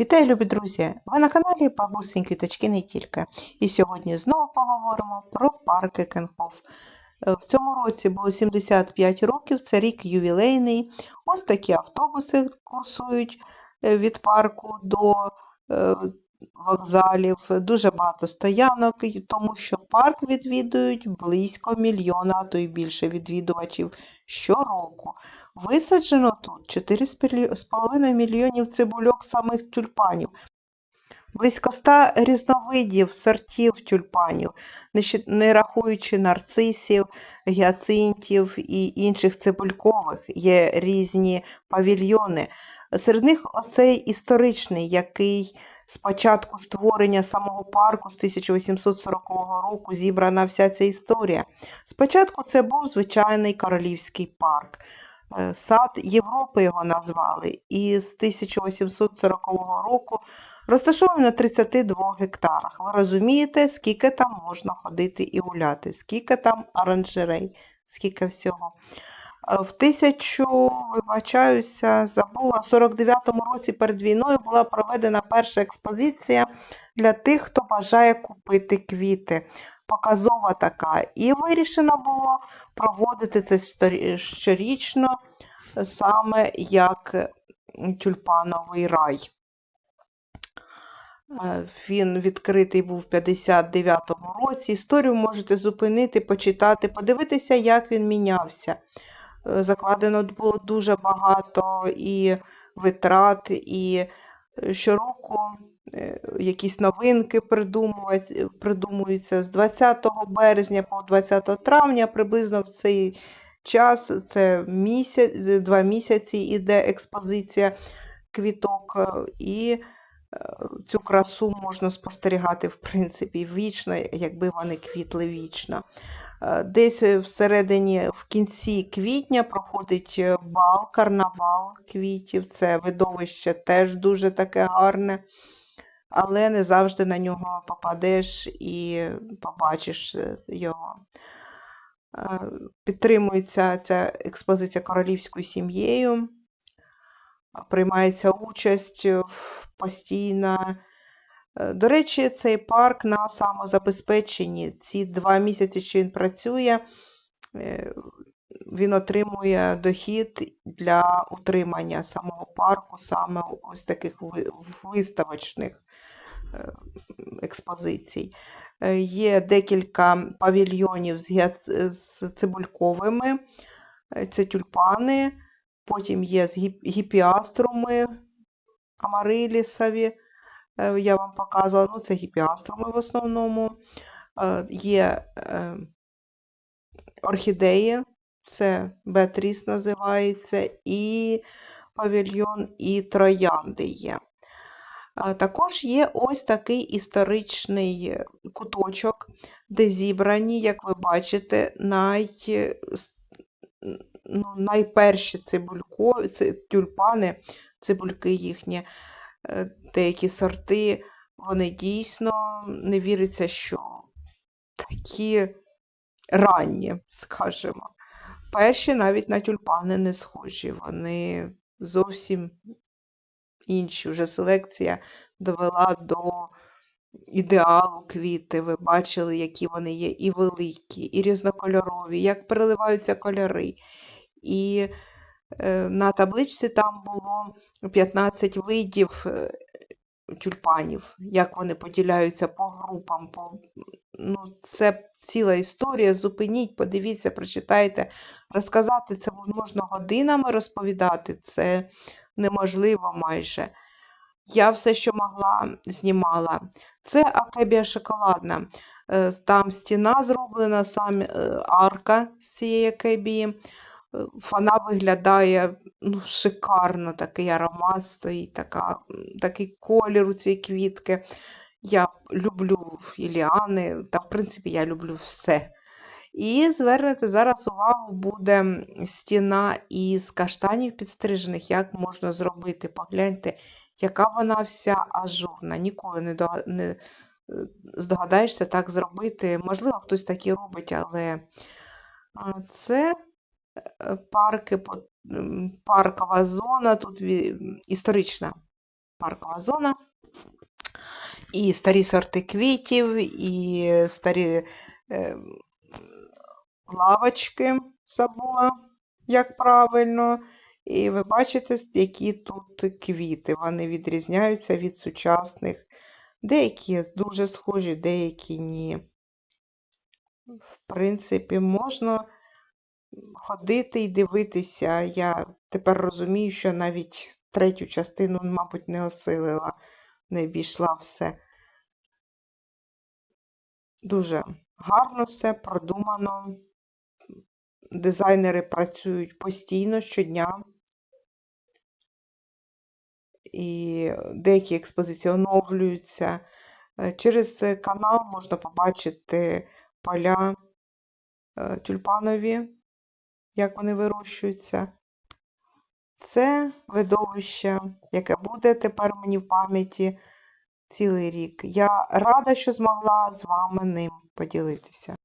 Вітаю, любі друзі! Ви на каналі Бабусень Квіточки не тільки. І сьогодні знову поговоримо про парки Кенхоф. Е, В цьому році було 75 років, це рік ювілейний. Ось такі автобуси курсують е, від парку до е, вокзалів. Дуже багато стоянок, тому що парк відвідують близько мільйона, а то й більше відвідувачів щороку. Висаджено тут 4,5 мільйонів цибульок самих тюльпанів, близько 100 різновидів сортів тюльпанів, не рахуючи нарцисів, гіацинтів і інших цибулькових. Є різні павільйони. Серед них оцей історичний, який з початку створення самого парку з 1840 року зібрана вся ця історія. Спочатку це був звичайний королівський парк. Е, Сад Європи його назвали, і з 1840 року розташований на 32 гектарах. Ви розумієте, скільки там можна ходити і гуляти, скільки там оранжерей, скільки всього. Е, В тисячу, вибачаюся, забула, в 49-му році перед війною була проведена перша експозиція для тих, хто бажає купити квіти. Показова така. І вирішено було проводити це щорічно, саме як тюльпановий рай. Е, Він відкритий був в 59-му році. Історію можете зупинити, почитати, подивитися, як він мінявся. Закладено було дуже багато і витрат, і щороку е, якісь новинки придумуються з 20 березня по 20 травня, приблизно в цей час, це місяць, два місяці іде експозиція квіток, е, і е, цю красу можна спостерігати, в принципі, вічно, якби вони квітли вічно. Е, Десь всередині, в кінці квітня проходить е, бал, карнавал квітів. Це видовище теж дуже таке гарне, але не завжди на нього попадеш і побачиш е, його. Е, Підтримується ця експозиція королівською сім'єю, приймається участь е. Е, До речі, цей парк на самозабезпеченні. Ці два місяці, що він працює, е, він отримує дохід для утримання самого парку, саме ось таких виставочних е, експозицій. Е, Є декілька павільйонів з цибульковими, е, це тюльпани, потім є з гіпіаструми амарилісові, е, я вам показувала, ну це гіпіаструми в основному. Е, Є е, орхідеї, це Беатріс називається, і павільйон, і троянди є. Е, Також є ось такий історичний е, куточок, де зібрані, як ви бачите, най, ну, найперші цибулько, тюльпани, цибульки їхні, е, деякі сорти, вони дійсно не віриться, що такі ранні, скажімо. Перші навіть на тюльпани не схожі, вони зовсім інші. Вже селекція довела до ідеалу квіти. Ви бачили, які вони є і великі, і різнокольорові, як переливаються кольори. І е, на табличці там було 15 видів е, тюльпанів, як вони поділяються по групам. По... Ну, це ціла історія. Зупиніть, подивіться, прочитайте. Розказати це можна годинами розповідати, це неможливо майже. Я все, що могла, знімала. Це акебія шоколадна. Е, Там стіна зроблена, сам е, арка з цієї акебії. Вона виглядає ну, шикарно, такий аромат стоїть, така, такий колір у цієї квітки. Я люблю і ліани, та в принципі я люблю все. І звернете зараз увагу, буде стіна із каштанів підстрижених, як можна зробити. Погляньте, яка вона вся ажурна. Ніколи не, до, не е, здогадаєшся так зробити. Можливо, хтось так і робить, але це парки, паркова зона, тут історична паркова зона. І старі сорти квітів, і старі е, лавочки забула, як правильно. І ви бачите, які тут квіти. Вони відрізняються від сучасних. Деякі дуже схожі, деякі ні. В принципі, можна ходити і дивитися. Я тепер розумію, що навіть третю частину, мабуть, не осилила, не обійшла все. Дуже гарно все продумано. Дизайнери працюють постійно щодня. І деякі експозиції оновлюються. Е, Через канал можна побачити поля е, тюльпанові, як вони вирощуються. Це видовище, яке буде тепер мені в пам'яті цілий рік. Я рада, що змогла з вами ним поділитися.